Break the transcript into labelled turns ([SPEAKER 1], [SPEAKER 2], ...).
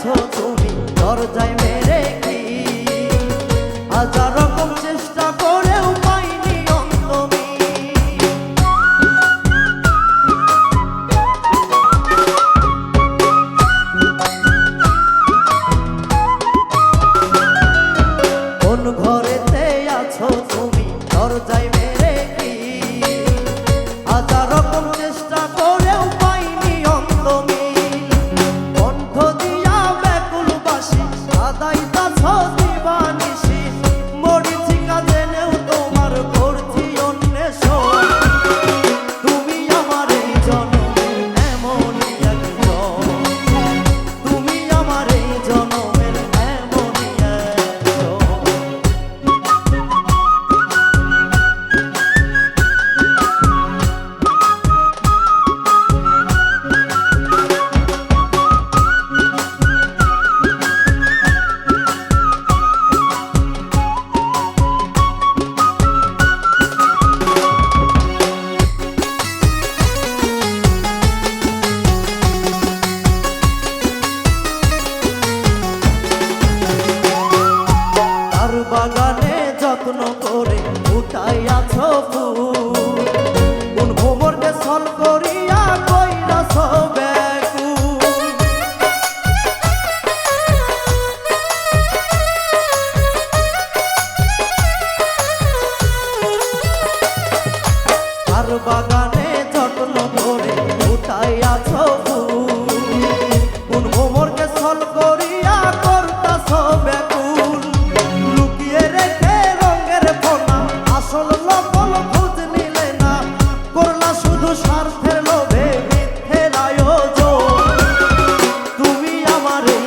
[SPEAKER 1] আছো তুমি? দরজায় দাইতা বাগানে যত্ন ধরে উঠাই আছো কোন ভ্রমরকে সল করিয়া করতাছ ব্যাকুল লুকিয়ে রেখে রঙের ফোনা আসল লবল খোঁজ নিলে না। করলা শুধু স্বার্থের লোভে মিথ্যের আয়োজন। তুমি আমার এই